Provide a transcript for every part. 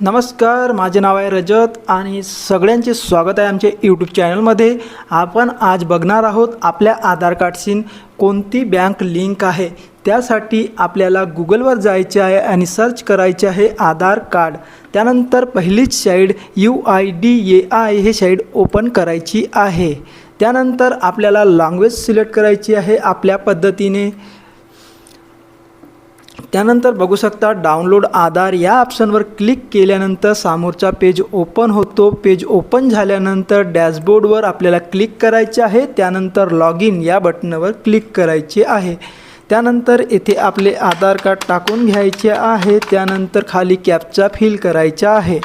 नमस्कार माझे नाव आहे रजत आणि सगळ्यांचे स्वागत आहे आमच्या यूट्यूब चॅनलमध्ये आपण आज बघणार आहोत आपल्या आधार कार्डशी कोणती बँक लिंक आहे. त्यासाठी आपल्याला गुगलवर जायचे आहे आणि सर्च करायचे आहे आधार कार्ड. त्यानंतर पहिलीच site U I D A I हे साईड ओपन करायची आहे. त्यानंतर आपल्याला लँग्वेज सिलेक्ट करायची आहे आपल्या पद्धतीने. त्यानंतर बघू शकता डाउनलोड आधार या ऑप्शनवर क्लिक केल्यानंतर समोरचा पेज ओपन होतो. पेज ओपन झाल्यानंतर डॅशबोर्डवर आपल्याला क्लिक करायचे आहे. त्यानंतर लॉग इन या बटनावर क्लिक करायचे आहे. त्यानंतर येथे आपले आधार कार्ड टाकून घ्यायचे आहे. त्यानंतर खाली कॅपचा फिल करायचा आहे.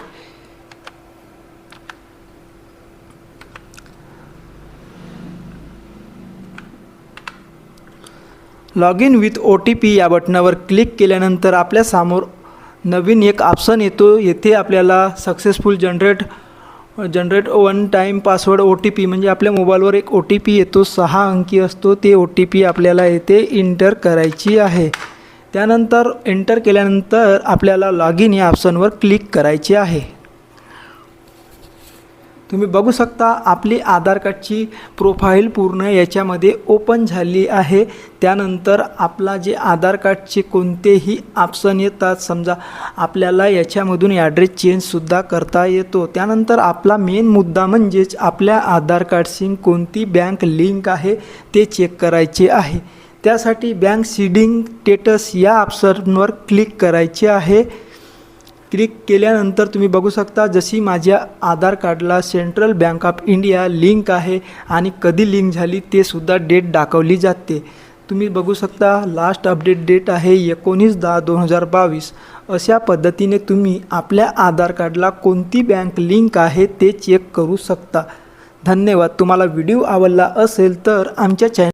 Log in with O T P या बटनावर क्लिक केल्यानंतर आपल्यासमोर नवीन एक ऑप्शन येतो. येथे आपल्याला successful generate generate one time password O T P म्हणजे आपल्या मोबाईलवर एक ओ टी पी येतो. सहा अंकी असतो. ते ओ टी पी आपल्याला येथे इंटर करायची आहे. त्यानंतर एंटर केल्यानंतर आपल्याला लॉग इन या ऑप्शनवर क्लिक करायचे आहे. तुम्ही बघू शकता आपली आधार कार्डची प्रोफाईल पूर्ण याच्यामध्ये ओपन झाली आहे. त्यानंतर आपला जे आधार कार्डचे कोणतेही ऑप्शन येतात समजा आपल्याला याच्यामधून ॲड्रेस चेंजसुद्धा करता येतो. त्यानंतर आपला मेन मुद्दा म्हणजेच आपल्या आधार कार्डशी कोणती बँक लिंक आहे ते चेक करायचे आहे. त्यासाठी बँक सीडिंग स्टेटस या ऑप्शनवर क्लिक करायचे आहे. क्लिक केल्यानंतर तुम्ही बघू शकता जशी माझ्या आधार कार्डला Central Bank of India link आहे आणि कधी लिंक झाली ते सुद्धा डेट दाखवली जाते. तुम्ही बघू शकता लास्ट अपडेट डेट आहे एकोणीस दहा दोन हजार बावीस. अशा पद्धतीने तुम्ही आपल्या आधार कार्डला कोणती बँक लिंक आहे ते चेक करू शकता. धन्यवाद. तुम्हाला व्हिडिओ आवडला असेल तर आमच्या चॅनल